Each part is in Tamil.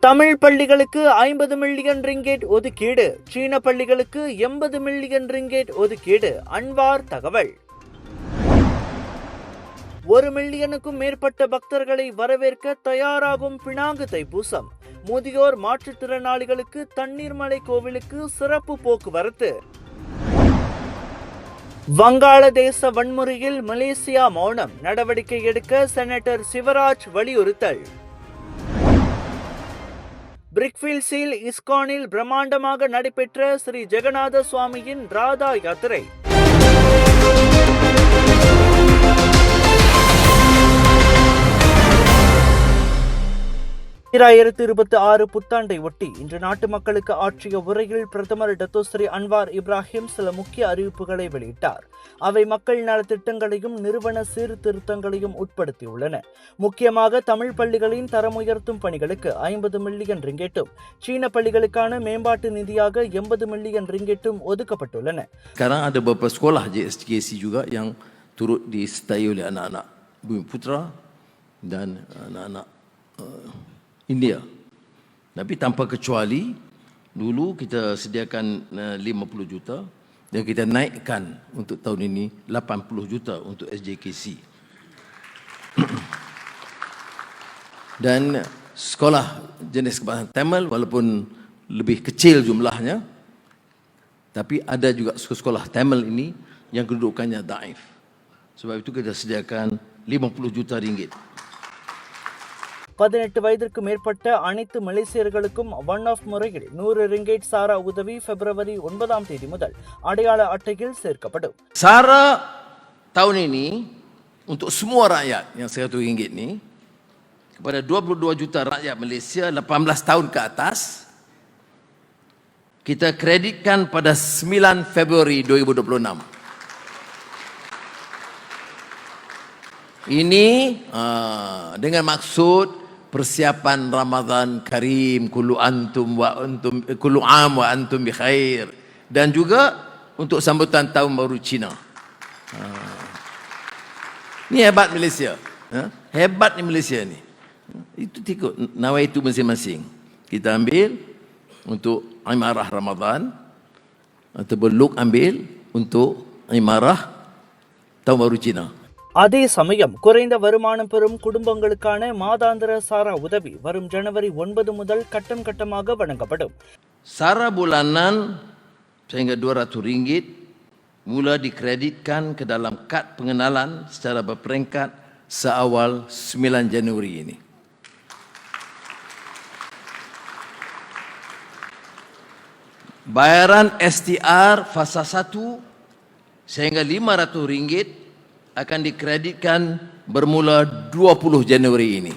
தமிழ் பள்ளிகளுக்கு ஐம்பது மில்லியன் ரிங்கேட் ஒதுக்கீடு. சீன பள்ளிகளுக்கு எண்பது மில்லியன் ரிங்கேட் ஒதுக்கீடு. அன்வார் தகவல். ஒரு மில்லியனுக்கும் மேற்பட்ட பக்தர்களை வரவேற்க தயாராகும் பினாங்கு தைப்பூசம். முதியோர் மாற்றுத்திறனாளிகளுக்கு தண்ணீர்மலை கோவிலுக்கு சிறப்பு போக்குவரத்து. வங்காளதேச வன்முறையில் மலேசியா மௌனம். நடவடிக்கை எடுக்க செனட்டர் சிவராஜ் வலியுறுத்தல். பிரிக்ஃபீல்ஸில் இஸ்கானில் பிரம்மாண்டமாக நடைபெற்ற ஸ்ரீ ஜெகநாத சுவாமியின் ராதா யாத்திரை. ஈராயிரத்து இருபத்தி ஆறு புத்தாண்டை ஒட்டி இன்று நாட்டு மக்களுக்கு ஆற்றிய உரையில் பிரதமர் டத்தோஸ்ரீ அன்வார் இப்ராஹிம் சில முக்கிய அறிவிப்புகளை வெளியிட்டார். அவை மக்கள் நலத்திட்டங்களையும் நிறுவன சீர்திருத்தங்களையும் உட்படுத்தியுள்ளன. முக்கியமாக தமிழ் பள்ளிகளின் தரம் உயர்த்தும் பணிகளுக்கு ஐம்பது மில்லியன் ரிங்கெட்டும் சீன பள்ளிகளுக்கான மேம்பாட்டு நிதியாக எண்பது மில்லியன் ரிங்கெட்டும் ஒதுக்கப்பட்டுள்ளன. Turut disertai oleh anak-anak. Bumi Putra dan anak-anak uh, India. Tapi tanpa kecuali, dulu kita sediakan uh, 50 juta dan kita naikkan untuk tahun ini 80 juta untuk SJKC. dan sekolah jenis kebahasaan Tamil walaupun lebih kecil jumlahnya, tapi ada juga sekolah Tamil ini yang kedudukannya daif. Sebab itu kita sediakan 50 juta ringgit. பதினெட்டு வயதிற்கு மேற்பட்ட அனைத்து மலேசியர்களுக்கும் ஒன் ஆஃப் முறையில் நூறு ரிங்கேட் சாரா உதவி பிப்ரவரி ஒன்பதாம் தேதி முதல் அடையாள அட்டையில் சேர்க்கப்படும் Sara tahun ini untuk semua rakyat yang RM100 ni kepada 22 juta rakyat Malaysia 18 tahun ke atas kita kreditkan pada 9 Februari 2026. Ini uh, dengan maksud persiapan Ramadan Karim kullu antum wa antum kullu am wa antum bi khair dan juga untuk sambutan tahun baru Cina. Ha. Ni hebat Malaysia. Ha? Hebat ni Malaysia ni. Itu tikut nawai itu masing-masing. Kita ambil untuk imarah Ramadan ataupun Luk ambil untuk imarah tahun baru Cina. அதே சமயம் குறைந்த வருமானம் பெறும் குடும்பங்களுக்கான மாதாந்திர சாரா உதவி வரும் ஜனவரி ஒன்பது முதல் கட்டம் கட்டமாக வழங்கப்படும் Sara bulanan sehingga RM200 mula dikreditkan ke dalam kad pengenalan secara berperingkat seawal 9 Januari ini. Bayaran STR fasa 1 sehingga RM500 akan dikreditkan bermula 20 Januari ini.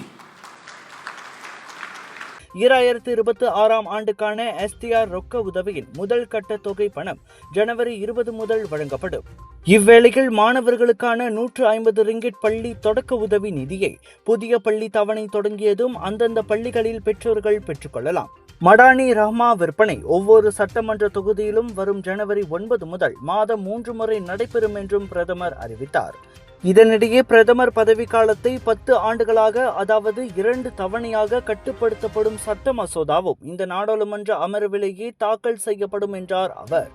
ஈராயிரத்து இருபத்தி ஆறாம் ஆண்டுக்கான எஸ்டிஆர் ரொக்க உதவியின் முதல் கட்ட தொகை பணம் ஜனவரி இருபது முதல் வழங்கப்படும் இவ்வேளையில் மாணவர்களுக்கான நூற்று ஐம்பது ரிங்கிட் பள்ளி தொடக்க உதவி நிதியை புதிய பள்ளி தவணை தொடங்கியதும் அந்தந்த பள்ளிகளில் பெற்றோர்கள் பெற்றுக்கொள்ளலாம் மடானி ரஹ்மா விற்பனை. ஒவ்வொரு சட்டமன்ற தொகுதியிலும் வரும் ஜனவரி ஒன்பது முதல் மாதம் மூன்று முறை நடைபெறும் என்றும் பிரதமர் அறிவித்தார். இதனிடையே பிரதமர் பதவிக்காலத்தை பத்து ஆண்டுகளாக அதாவது இரண்டு தவணையாக கட்டுப்படுத்தப்படும் சட்ட மசோதாவும் இந்த நாடாளுமன்ற அமர்விலேயே தாக்கல் செய்யப்படும் என்றார் அவர்.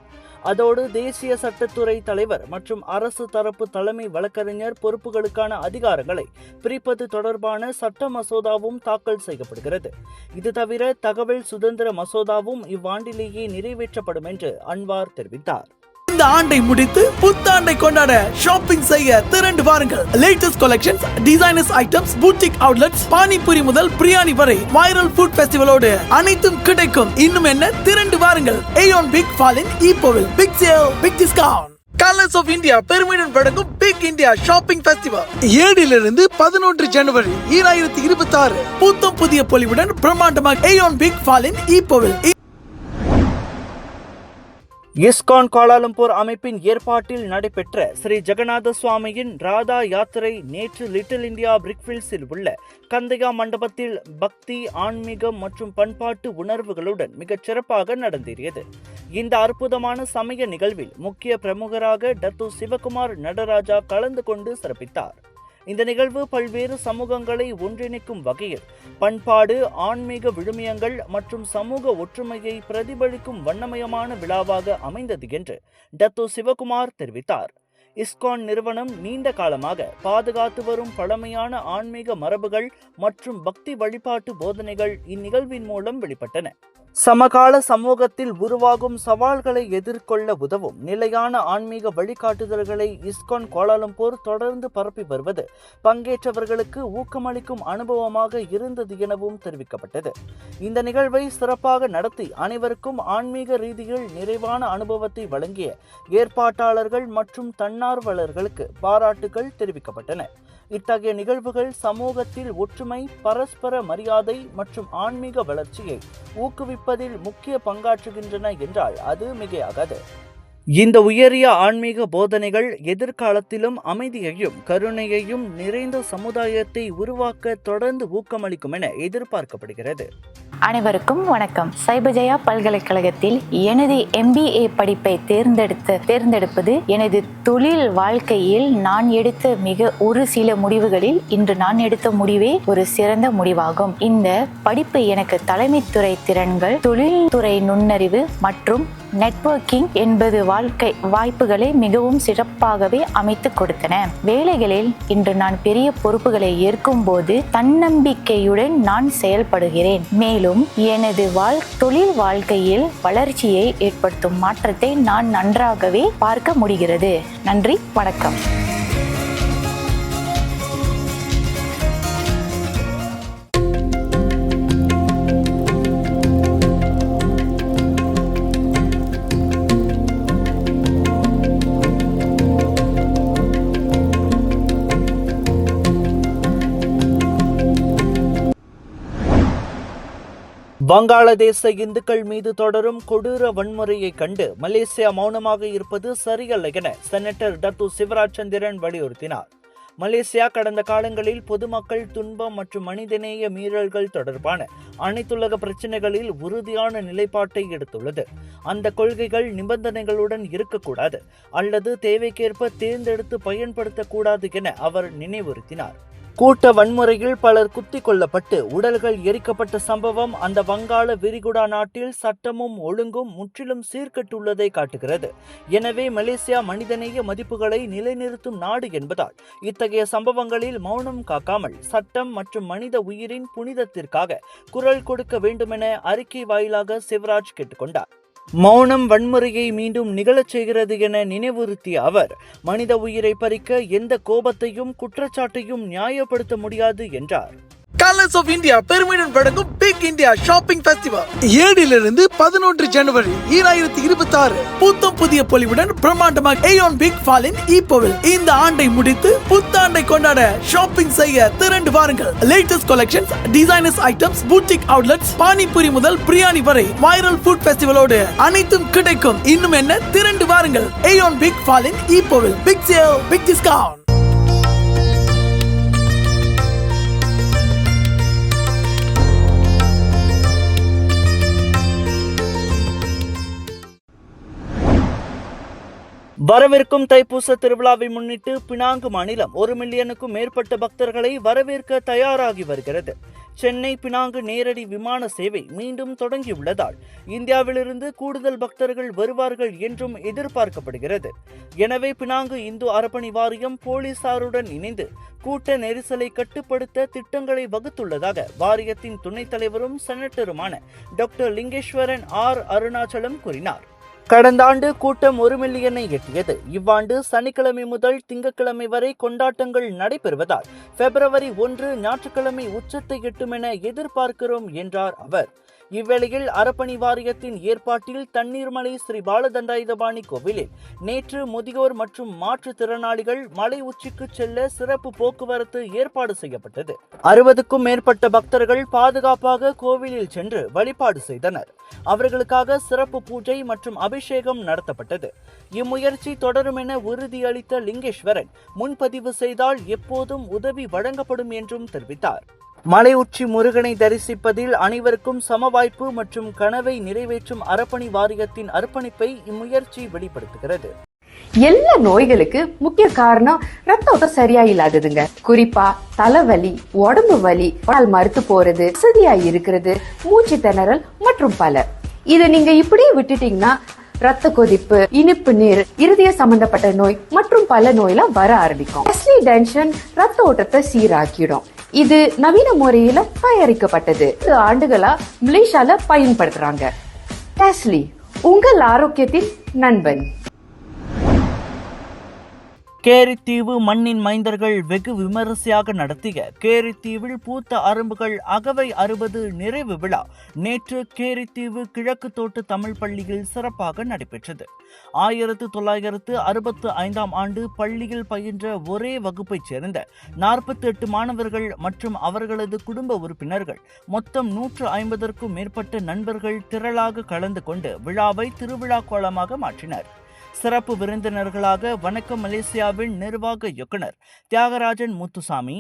அதோடு தேசிய சட்டத்துறை தலைவர் மற்றும் அரசு தரப்பு தலைமை வழக்கறிஞர் பொறுப்புகளுக்கான அதிகாரங்களை பிரிப்பது தொடர்பான சட்ட மசோதாவும் தாக்கல் செய்யப்படுகிறது. இது தவிர தகவல் சுதந்திர மசோதாவும் இவ்வாண்டிலேயே நிறைவேற்றப்படும் என்று அன்வார் தெரிவித்தார். இந்த ஆண்டை முடித்து புத்தாண்டை கொண்டாட ஷாப்பிங் செய்ய திரண்டு வாருங்கள். Latest collections designers items boutique outlets panipuri முதல் பிரியாணி வரை வைரல் ஃபுட் ஃபெஸ்டிவலோடு அனைத்தும் கிடைக்கும். இன்னும் என்ன? திரண்டு வாருங்கள். AEON big Falim ஈப்போவில் big sale big discount Colors of India பெருமையுடன் வழங்கும் பிக் இந்தியா ஷாப்பிங் ஃபெஸ்டிவல் ஏழிலிருந்து பதினொன்று ஜனவரி ஈராயிரத்தி இருபத்தி ஆறு புத்தம் புதிய பொலிவுடன் பிரம்மாண்டமாக ஏயோன் பிக் ஃபாலின் ஈப்போவில் இஸ்கான் கோலாலம்பூர் அமைப்பின் ஏற்பாட்டில் நடைபெற்ற ஸ்ரீ ஜெகநாத சுவாமியின் ராதா யாத்திரை நேற்று லிட்டில் இந்தியா பிரிக்ஃபீல்ட்ஸில் உள்ள கந்தையா மண்டபத்தில் பக்தி ஆன்மீகம் மற்றும் பண்பாட்டு உணர்வுகளுடன் மிகச் சிறப்பாக நடந்தேறியது. இந்த அற்புதமான சமய நிகழ்வில் முக்கிய பிரமுகராக டத்து சிவகுமார் நடராஜா கலந்து கொண்டு சிறப்பித்தார். இந்த நிகழ்வு பல்வேறு சமூகங்களை ஒன்றிணைக்கும் வகையில் பண்பாடு ஆன்மீக விழுமியங்கள் மற்றும் சமூக ஒற்றுமையை பிரதிபலிக்கும் வண்ணமயமான விழாவாக அமைந்தது என்று டத்தோ சிவகுமார் தெரிவித்தார். இஸ்கான் நிறுவனம் நீண்ட காலமாக பாதுகாத்து வரும் பழமையான ஆன்மீக மரபுகள் மற்றும் பக்தி வழிபாட்டு போதனைகள் இந்நிகழ்வின் மூலம் வெளிப்பட்டன. சமகால சமூகத்தில் உருவாகும் சவால்களை எதிர்கொள்ள உதவும் நிலையான ஆன்மீக வழிகாட்டுதல்களை இஸ்கான் கோலாலம்பூர் தொடர்ந்து பரப்பி வருவது பங்கேற்றவர்களுக்கு ஊக்கமளிக்கும் அனுபவமாக இருந்தது எனவும் தெரிவிக்கப்பட்டது. இந்த நிகழ்வை சிறப்பாக நடத்தி அனைவருக்கும் ஆன்மீக ரீதியில் நிறைவான அனுபவத்தை வழங்கிய ஏற்பாட்டாளர்கள் மற்றும் தன்னார்வலர்களுக்கு பாராட்டுகள் தெரிவிக்கப்பட்டன. இத்தகைய நிகழ்வுகள் சமூகத்தில் ஒற்றுமை பரஸ்பர மரியாதை மற்றும் ஆன்மீக வளர்ச்சியை ஊக்குவிப்பதில் முக்கிய பங்காற்றுகின்றன என்றால் அது மிகையாகாது இந்த உயரிய ஆன்மீக போதனைகள் எதிர்காலத்திலும் அமைதியையும் கருணையையும் நிறைந்த சமுதாயத்தை உருவாக்க தொடர்ந்து ஊக்கமளிக்கும் என எதிர்பார்க்கப்படுகிறது. அனைவருக்கும் வணக்கம். சைபஜயா பல்கலைக்கழகத்தில் எனது எம்பிஏ படிப்பை தேர்ந்தெடுத்த தேர்ந்தெடுப்பது எனது தொழில் வாழ்க்கையில் நான் எடுத்த மிக ஒரு சில முடிவுகளில் இன்று நான் எடுத்த முடிவே ஒரு சிறந்த முடிவாகும். இந்த படிப்பு எனக்கு தலைமைத்துறை திறன்கள் தொழில்துறை நுண்ணறிவு மற்றும் நெட்வொர்க்கிங் என்பது வாழ்க்கை வாய்ப்புகளை மிகவும் சிறப்பாகவே அமைத்து கொடுத்தன. வேலைகளில் இன்று நான் பெரிய பொறுப்புகளை ஏற்கும் போது தன்னம்பிக்கையுடன் நான் செயல்படுகிறேன். மேலும் எனது வாழ் தொழில் வாழ்க்கையில் வளர்ச்சியை ஏற்படுத்தும் மாற்றத்தை நான் நன்றாகவே பார்க்க முடிகிறது. நன்றி வணக்கம். வங்காளதேச இந்துக்கள் மீது தொடரும் கொடூர வன்முறையை கண்டு மலேசியா மௌனமாக இருப்பது சரியல்ல என செனட்டர் டத்து சிவராஜ் சந்திரன் வலியுறுத்தினார். மலேசியா கடந்த காலங்களில் பொதுமக்கள் துன்பம் மற்றும் மனிதநேய மீறல்கள் தொடர்பான அனைத்துலக பிரச்சினைகளில் உறுதியான நிலைப்பாட்டை எடுத்துள்ளது. அந்த கொள்கைகள் நிபந்தனைகளுடன் இருக்கக்கூடாது அல்லது தேவைக்கேற்ப தேர்ந்தெடுத்து பயன்படுத்தக்கூடாது என அவர் நினைவுறுத்தினார். கூட்ட வன்முறையில் பலர் குத்திக் கொல்லப்பட்டு உடல்கள் எரிக்கப்பட்ட சம்பவம் அந்த வங்காள விரிகுடா நாட்டில் சட்டமும் ஒழுங்கும் முற்றிலும் சீர்கட்டுள்ளதை காட்டுகிறது. எனவே மலேசியா மனிதநேய மதிப்புகளை நிலைநிறுத்தும் நாடு என்பதால் இத்தகைய சம்பவங்களில் மௌனம் காக்காமல் சட்டம் மற்றும் மனித உயிரின் புனிதத்திற்காக குரல் கொடுக்க வேண்டுமென அறிக்கை வாயிலாக சிவராஜ் கேட்டுக்கொண்டார். மௌனம் வன்முறையை மீண்டும் நிகழச் செய்கிறது என நினைவுறுத்திய அவர் மனித உயிரை பறிக்க எந்த கோபத்தையும் குற்றச்சாட்டையும் நியாயப்படுத்த முடியாது என்றார். கலர்ஸ் ஆஃப் இந்தியா பெருமையுடன் வழங்கும் பிக் இந்தியா ஷாப்பிங் ஃபெஸ்டிவல் ஏழிலிருந்து பதினொன்று ஜனவரி ஈராயிரத்தி இருபத்தி ஆறு புத்தம் புதிய பொலிவுடன் பிரம்மாண்டமாக ஏயோன் பிக் ஃபாலின் ஈப்போவில் இந்த ஆண்டை முடித்து புத்தாண்டை கொண்டாட ஷாப்பிங் செய்ய திரண்டு வாருங்கள். Latest collections designers items boutique outlets panipuri முதல் பிரியாணி வரை வைரல் ஃபுட் ஃபெஸ்டிவலோடு அனைத்தும் கிடைக்கும். இன்னும் என்ன? திரண்டு வாருங்கள். ஏயோன் பிக் ஃபாலின் ஈப்போவில் பிக் சேல் பிக் டிஸ்கவுண்ட் வரவிருக்கும் தைப்பூச திருவிழாவை முன்னிட்டு பினாங்கு மாநிலம் ஒரு மில்லியனுக்கும் மேற்பட்ட பக்தர்களை வரவேற்க தயாராகி வருகிறது. சென்னை பினாங்கு நேரடி விமான சேவை மீண்டும் தொடங்கியுள்ளதால் இந்தியாவிலிருந்து கூடுதல் பக்தர்கள் வருவார்கள் என்றும் எதிர்பார்க்கப்படுகிறது. எனவே பினாங்கு இந்து அறப்பணி வாரியம் போலீசாருடன் இணைந்து கூட்ட நெரிசலை கட்டுப்படுத்த திட்டங்களை வகுத்துள்ளதாக வாரியத்தின் துணைத் தலைவரும் செனட்டருமான டாக்டர் லிங்கேஸ்வரன் ஆர். அருணாச்சலம் கூறினார். கடந்த ஆண்டு கூட்டம் ஒரு மில்லியனை எட்டியது. இவ்வாண்டு சனிக்கிழமை முதல் திங்கட்கிழமை வரை கொண்டாட்டங்கள் நடைபெறுவதால் பிப்ரவரி ஒன்று ஞாயிற்றுக்கிழமை உச்சத்தை எட்டும் என எதிர்பார்க்கிறோம் என்றார் அவர். இவ்வேளையில் அறப்பணி வாரியத்தின் ஏற்பாட்டில் தண்ணீர்மலை ஸ்ரீ பாலதண்டாயுதபாணி கோவிலில் நேற்று முதியோர் மற்றும் மாற்றுத்திறனாளிகள் மலை உச்சிக்கு செல்ல சிறப்பு போக்குவரத்து ஏற்பாடு செய்யப்பட்டது. அறுபதுக்கும் மேற்பட்ட பக்தர்கள் பாதுகாப்பாக கோவிலில் சென்று வழிபாடு செய்தனர். அவர்களுக்காக சிறப்பு பூஜை மற்றும் அபிஷேகம் நடத்தப்பட்டது. இம்முயற்சி தொடரும் என உறுதியளித்த லிங்கேஸ்வரன் முன்பதிவு செய்தால் எப்போதும் உதவி வழங்கப்படும் என்றும் தெரிவித்தார். மலை உச்சி முருகனை தரிசிப்பதில் அனைவருக்கும் சம வாய்ப்பு மற்றும் கனவை நிறைவேற்றும் அறப்பணி வாரியத்தின் அர்ப்பணிப்பை இம்முயற்சி வெளிப்படுத்துகிறது. எல்லா நோய்களுக்கு முக்கிய காரணம் ரத்த ஓட்டம் சரியா இல்லாததுங்க குறிப்பா தலைவலி உடம்பு வலி உடல் மறுத்து போறது வசதியா இருக்கிறது மூச்சு திணறல் மற்றும் பல. இதை நீங்க இப்படியே விட்டுட்டீங்கன்னா ரத்த கொதிப்பு இனிப்பு நீர் இருதய சம்பந்தப்பட்ட நோய் மற்றும் பல நோயெல்லாம் வர ஆரம்பிக்கும். டென்ஷன் ரத்த ஓட்டத்தை சீராக்கிடும். இது நவீன முறையில தயாரிக்கப்பட்டது. இது ஆண்டுகளா மலேசியால பயன்படுத்துறாங்க. டாஸ்லி உங்கள் ஆரோக்கியத்தின் நண்பன். கேரித்தீவு மண்ணின் மைந்தர்கள் வெகு விமரிசையாக நடத்திய கேரித்தீவில் பூத்த அரும்புகள் அகவை அறுபது நிறைவு விழா. நேற்று கேரித்தீவு கிழக்கு தோட்டு தமிழ் பள்ளியில் சிறப்பாக நடைபெற்றது. ஆயிரத்து தொள்ளாயிரத்து அறுபத்து ஐந்தாம் ஆண்டு பள்ளியில் பயின்ற ஒரே வகுப்பைச் சேர்ந்த நாற்பத்தி எட்டு மாணவர்கள் மற்றும் அவர்களது குடும்ப உறுப்பினர்கள் மொத்தம் நூற்று ஐம்பதற்கும் மேற்பட்ட நண்பர்கள் திரளாக கலந்து கொண்டு விழாவை திருவிழா கோலமாக மாற்றினர். சிறப்பு விருந்தினர்களாக வணக்கம் மலேசியாவின் நிர்வாக இயக்குனர் தியாகராஜன் முத்துசாமி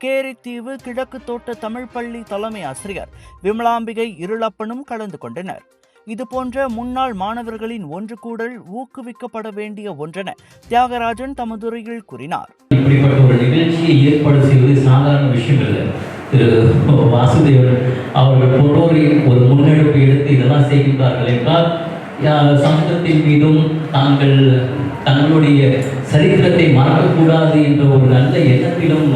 கேரித்தீவு கிழக்கு தோட்ட தமிழ் பள்ளி தலைமை ஆசிரியர் விமலாம்பிகை இருளப்பனும் கலந்து கொண்டனர். இதுபோன்ற முன்னாள் மாணவர்களின் ஒன்று கூடல் ஊக்குவிக்கப்பட வேண்டிய ஒன்றென தியாகராஜன் தமதுரையில் கூறினார். இப்படிப்பட்ட ஒரு நிகழ்ச்சியை ஏற்பாடு செய்வது சாதாரண விஷயம் இல்லை திரு வாசுதேவன் அவர்கள் போன்றோரை ஒரு முன்னெடுப்பு எடுத்து இதெல்லாம் செய்கின்றார்கள் என்றால் சமூகத்தின் மீதும் தாங்கள் தங்களுடைய சரித்திரத்தை மறக்கக்கூடாது என்ற ஒரு நல்ல எண்ணத்திலும்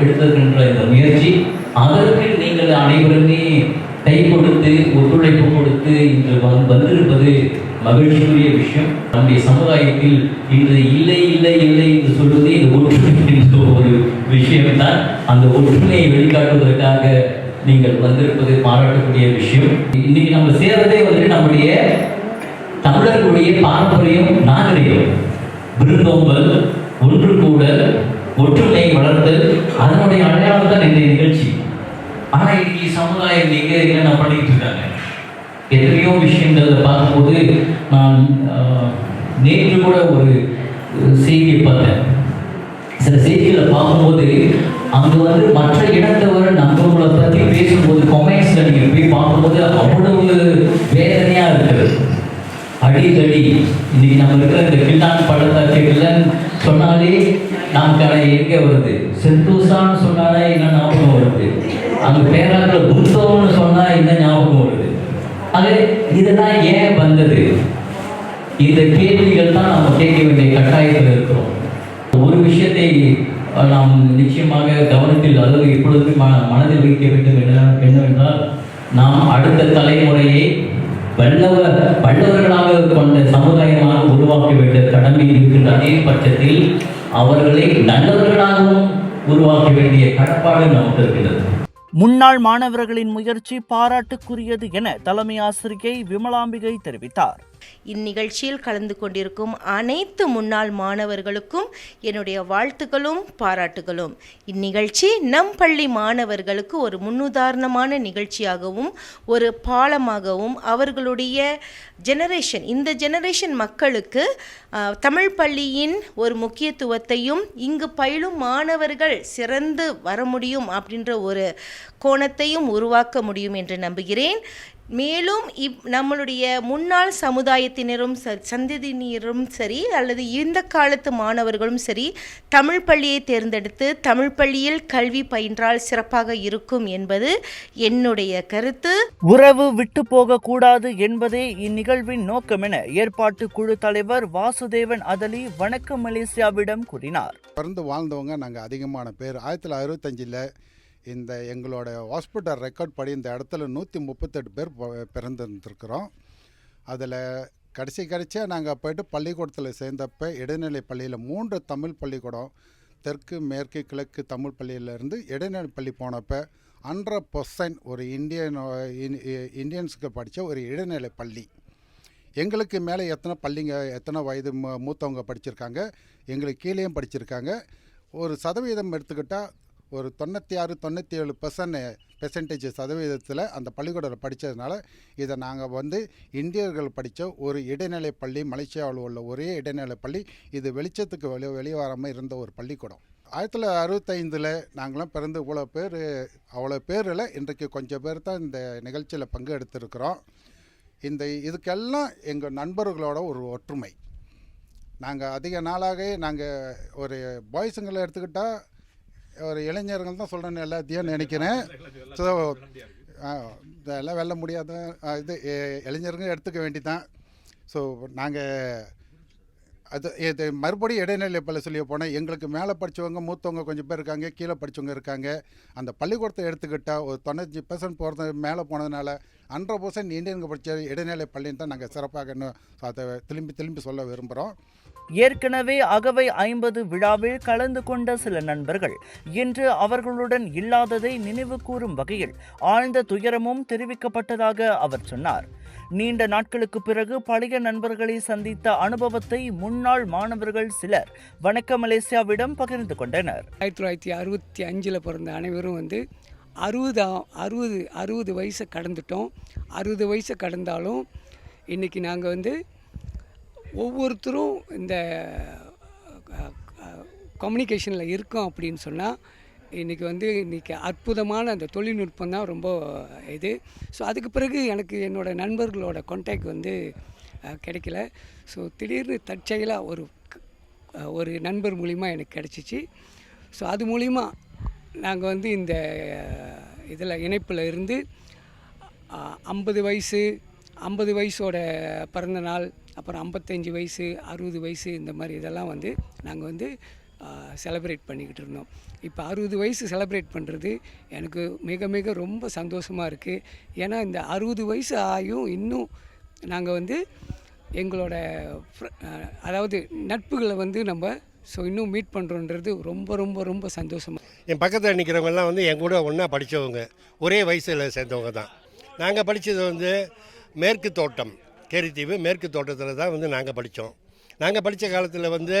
எடுத்திருக்கின்ற இந்த முயற்சி. அதற்கு நீங்கள் அனைவருமே கை கொடுத்து ஒத்துழைப்பு கொடுத்து இன்று வந்திருப்பது மகிழ்ச்சிக்குரிய விஷயம். நம்முடைய சமுதாயத்தில் இன்று இல்லை இல்லை இல்லை என்று சொல்வது இந்த ஒற்றுமை என்ற ஒரு விஷயம்தான். அந்த ஒற்றுமையை வெளிக்காட்டுவதற்காக நீங்கள் வந்திருப்பது பாராட்டக்கூடிய விஷயம். இன்னைக்கு நம்ம சேர்றதே வந்து நம்முடைய தமிழர்களுடைய பாரம்பரியம் நாகரிகம் விருந்தோம்பல் ஒன்று கூட ஒற்றுமை வளர்த்து அதனுடைய அடையாளம் தான் இந்த நிகழ்ச்சி. ஆனா இன்னைக்கு சமுதாயம் நீங்க என்ன பண்ணிட்டு இருக்காங்க? எத்தனையோ விஷயங்களை பார்க்கும்போது நான் நேற்று கூட ஒரு செய்தியை பார்த்தேன். சில செய்திகளை பார்க்கும்போது அங்க வந்து மற்ற இடத்தவர் நம்மளை பத்தி பேசும்போது கொமெண்ட்ஸ்ல நீங்க போய் பார்க்கும்போது அவ்வளவு வேதனையா இருக்குது. அடித்தடி இன்னைக்கு நம்ம இருக்கிற இந்த கில்லான் பள்ளத்தாக்குகள் சொன்னாலே நமக்கு அதை எங்கே வருது. செந்தூசான்னு சொன்னாலே என்ன ஞாபகம் வருது? அந்த பேராக்கள புத்தம்னு சொன்னால் என்ன ஞாபகம் வருது? அது இதெல்லாம் ஏன் வந்தது? இந்த கேள்விகள் தான் நம்ம கேட்க வேண்டிய கட்டாயத்தில் இருக்கிறோம். ஒரு விஷயத்தை நாம் நிச்சயமாக கவனத்தில் அளவு எப்பொழுதுமே ம மனதில் வைக்க வேண்டும் என்ன என்னவென்றால் நாம் அடுத்த தலைமுறையை பல்லவ பல்லவர்களாக கொண்ட சமுதாயமாக உருவாக்க வேண்டிய கடமை இருக்கின்ற அதே பட்சத்தில் அவர்களை நல்லவர்களாகவும் உருவாக்க வேண்டிய கடப்பாடு நமக்கு இருக்கிறது முன்னாள் மாணவர்களின் முயற்சி பாராட்டுக்குரியது என தலைமை ஆசிரியை விமலாம்பிகை தெரிவித்தார். இந்நிகழ்ச்சியில் கலந்து கொண்டிருக்கும் அனைத்து முன்னாள் மாணவர்களுக்கும் என்னுடைய வாழ்த்துக்களும் பாராட்டுகளும். இந்நிகழ்ச்சி நம் பள்ளி மாணவர்களுக்கு ஒரு முன்னுதாரணமான நிகழ்ச்சியாகவும் ஒரு பாலமாகவும் அவர்களுடைய ஜெனரேஷன் இந்த ஜெனரேஷன் மக்களுக்கு தமிழ் பள்ளியின் ஒரு முக்கியத்துவத்தையும் இங்கு பயிலும் மாணவர்கள் சிறந்து வர முடியும் அப்படின்ற ஒரு கோணத்தையும் உருவாக்க முடியும் என்று நம்புகிறேன். மேலும் இப் நம்மளுடைய முன்னாள் சமுதாயத்தினரும் ச சந்ததியினரும் சரி அல்லது இந்த காலத்து மாணவர்களும் சரி தமிழ் பள்ளியை தேர்ந்தெடுத்து தமிழ் பள்ளியில் கல்வி பயின்றால் சிறப்பாக இருக்கும் என்பது என்னுடைய கருத்து. உறவு விட்டு போக கூடாது என்பதே இந்நிகழ்வின் நோக்கம் என ஏற்பாட்டு குழு தலைவர் வாசுதேவன் அதலி வணக்கம் மலேசியாவிடம் கூறினார். பிறந்து வாழ்ந்தவங்க நாங்கள் அதிகமான பேர். ஆயிரத்தி தொள்ளாயிரத்தி அறுபத்தஞ்சில் இந்த எங்களோட ஹாஸ்பிட்டல் ரெக்கார்ட் படி இந்த இடத்துல நூற்றி முப்பத்தெட்டு பேர் பிறந்திருந்துருக்குறோம். அதில் கடைசி கடைசியாக நாங்கள் போயிட்டு பள்ளிக்கூடத்தில் சேர்ந்தப்ப இடைநிலை பள்ளியில் மூன்று தமிழ் பள்ளிக்கூடம் தெற்கு மேற்கு கிழக்கு தமிழ் பள்ளியிலேருந்து இடைநிலை பள்ளி போனப்போ ஹண்ட்ரட் பர்சன்ட் ஒரு இந்தியன் இந்தியன்ஸுக்கு படித்த ஒரு இடைநிலை பள்ளி. எங்களுக்கு மேலே எத்தனை பள்ளிங்க எத்தனை வயது மூத்தவங்க படிச்சிருக்காங்க எங்களுக்கு கீழேயும் படிச்சிருக்காங்க. ஒரு சதவீதம் எடுத்துக்கிட்டால் ஒரு தொண்ணூற்றி ஆறு தொண்ணூற்றி ஏழு பெர்சன்ட் பெர்சன்டேஜ் சதவீதத்தில் அந்த பள்ளிக்கூடத்தில் படித்ததுனால இதை நாங்கள் வந்து இந்தியர்கள் படித்த ஒரு இடைநிலை பள்ளி மலேசியாவில் உள்ள ஒரே இடைநிலை பள்ளி. இது வெளிச்சத்துக்கு வெளி வெளியே வராமல் இருந்த ஒரு பள்ளிக்கூடம். ஆயிரத்தி தொள்ளாயிரத்தி அறுபத்தைந்தில் நாங்களாம் பிறந்து இவ்வளோ பேர் அவ்வளோ பேரில் இன்றைக்கு கொஞ்சம் பேர் தான் இந்த நிகழ்ச்சியில் பங்கு எடுத்திருக்கிறோம் இந்த இதுக்கெல்லாம் எங்கள் நண்பர்களோட ஒரு ஒற்றுமை. நாங்கள் அதிக நாளாகவே நாங்கள் ஒரு பாய்ஸுங்களை எடுத்துக்கிட்டால் ஒரு இளைஞர்கள் தான் சொல்கிறேன்னு எல்லாத்தையும் நினைக்கிறேன். ஸோ இதெல்லாம் வெல்ல முடியாத இது இளைஞர்கள் எடுத்துக்க வேண்டிதான். ஸோ நாங்கள் அது இது மறுபடியும் இடைநிலை பள்ளி சொல்லிய போனால் எங்களுக்கு மேலே படித்தவங்க மூத்தவங்க கொஞ்சம் பேர் இருக்காங்க கீழே படித்தவங்க இருக்காங்க. அந்த பள்ளிக்கூடத்தை எடுத்துக்கிட்டால் ஒரு தொண்ணூற்றி பர்சன்ட் போகிறது மேலே போனதுனால ஹண்ட்ரட் பர்சன்ட் இந்தியனுக்கு படித்த இடைநிலை பள்ளின்னு தான் நாங்கள் சிறப்பாக அதை திரும்பி திரும்பி சொல்ல விரும்புகிறோம் ஏற்கனவே அகவை ஐம்பது விழாவில் கலந்து கொண்ட சில நண்பர்கள் இன்று அவர்களுடன் இல்லாததை நினைவு கூறும் வகையில் ஆழ்ந்த துயரமும் தெரிவிக்கப்பட்டதாக அவர் சொன்னார். நீண்ட நாட்களுக்கு பிறகு பழைய நண்பர்களை சந்தித்த அனுபவத்தை முன்னாள் மாணவர்கள் சிலர் வணக்க மலேசியாவிடம் பகிர்ந்து கொண்டனர். ஆயிரத்தி தொள்ளாயிரத்தி அறுபத்தி அஞ்சில் பிறந்த அனைவரும் வந்து அறுபதா அறுபது அறுபது வயசை கடந்துட்டோம். அறுபது வயசை கடந்தாலும் இன்றைக்கி நாங்கள் வந்து ஒவ்வொருத்தரும் இந்த கம்யூனிகேஷனில் இருக்கோம் அப்படின்னு சொன்னால் இன்றைக்கி வந்து இன்றைக்கி அற்புதமான அந்த தொழில்நுட்பம் தான் ரொம்ப இது. ஸோ அதுக்கு பிறகு எனக்கு என்னோடய நண்பர்களோட கான்டாக்ட் வந்து கிடைக்கல. ஸோ திடீர்னு தற்செயலாக ஒரு ஒரு நண்பர் மூலிமா எனக்கு கிடச்சிச்சு. ஸோ அது மூலிமா நாங்கள் வந்து இந்த இதில் இணைப்பில் இருந்து ஐம்பது வயசு ஐம்பது வயசோட பிறந்த நாள் அப்புறம் ஐம்பத்தஞ்சு வயசு அறுபது வயசு இந்த மாதிரி இதெல்லாம் வந்து நாங்கள் வந்து செலப்ரேட் பண்ணிக்கிட்டு இருந்தோம். இப்போ அறுபது வயசு செலப்ரேட் பண்ணுறது எனக்கு மிக மிக ரொம்ப சந்தோஷமாக இருக்குது ஏன்னா இந்த அறுபது வயசு ஆகியும் இன்னும் நாங்கள் வந்து எங்களோட அதாவது நட்புகளை வந்து நம்ம ஸோ இன்னும் மீட் பண்ணுறோன்றது ரொம்ப ரொம்ப ரொம்ப சந்தோஷமாக என் பக்கத்தில் நிற்கிறவங்கெல்லாம் வந்து என் கூட ஒன்றா படித்தவங்க ஒரே வயசில் சேர்ந்தவங்க தான். நாங்கள் படித்தது வந்து மேற்கு தோட்டம் கேரித்தீவு மேற்கு தோட்டத்தில் தான் வந்து நாங்கள் படித்தோம் நாங்கள் படித்த காலத்தில் வந்து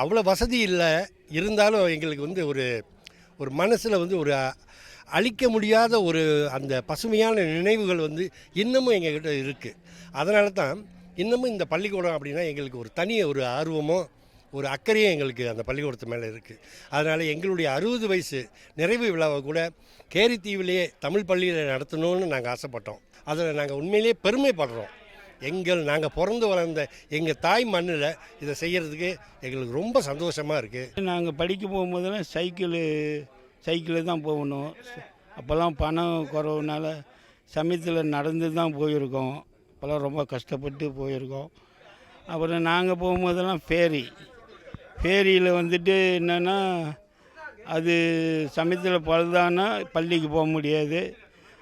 அவ்வளோ வசதி இல்லை. இருந்தாலும் எங்களுக்கு வந்து ஒரு ஒரு மனசில் வந்து ஒரு அழிக்க முடியாத ஒரு அந்த பசுமையான நினைவுகள் வந்து இன்னமும் எங்ககிட்ட இருக்குது அதனால தான் இன்னமும் இந்த பள்ளிக்கூடம் அப்படின்னா எங்களுக்கு ஒரு தனி ஒரு ஆர்வமோ ஒரு அக்கறையும் எங்களுக்கு அந்த பள்ளிக்கூடத்து மேலே இருக்குது அதனால் எங்களுடைய அறுபது வயசு நிறைவு விழாவை கூட கேரித்தீவிலேயே தமிழ் பள்ளியில் நடத்தணும்னு நாங்கள் ஆசைப்பட்டோம். அதில் நாங்கள் உண்மையிலேயே பெருமைப்படுறோம். எங்கள் நாங்கள் பிறந்து வளர்ந்த எங்கள் தாய் மண்ணில் இதை செய்கிறதுக்கு எங்களுக்கு ரொம்ப சந்தோஷமாக இருக்குது நாங்கள் படிக்க போகும்போதெல்லாம் சைக்கிளு சைக்கிளில் தான் போகணும். அப்போல்லாம் பணம் குறவுனால சமயத்தில் நடந்து தான் போயிருக்கோம். அப்போல்லாம் ரொம்ப கஷ்டப்பட்டு போயிருக்கோம். அப்புறம் நாங்கள் போகும்போதெல்லாம் ஃபேரி ஃபேரியில் வந்துட்டு என்னென்னா அது சமயத்தில் பழுதானா பள்ளிக்கு போக முடியாது.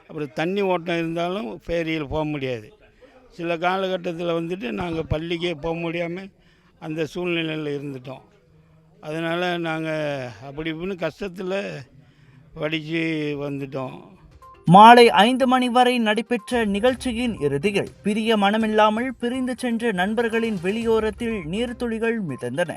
அப்புறம் தண்ணி ஓட்டம் இருந்தாலும் ஃபேரியில் போக முடியாது. சில காலகட்டத்தில் வந்துட்டு நாங்கள் பள்ளிக்கே போக முடியாமல் அந்த சூழ்நிலையில் இருந்துட்டோம். அதனால் நாங்கள் அப்படி இப்படின்னு கஷ்டத்தில் படித்து வந்துட்டோம். மாலை ஐந்து மணி வரை நடைபெற்ற நிகழ்ச்சியின் இறுதியில் பிரிய மனமில்லாமல் பிரிந்து சென்ற நண்பர்களின் வெளியோரத்தில் நீர்த்துளிகள் மிதந்தன.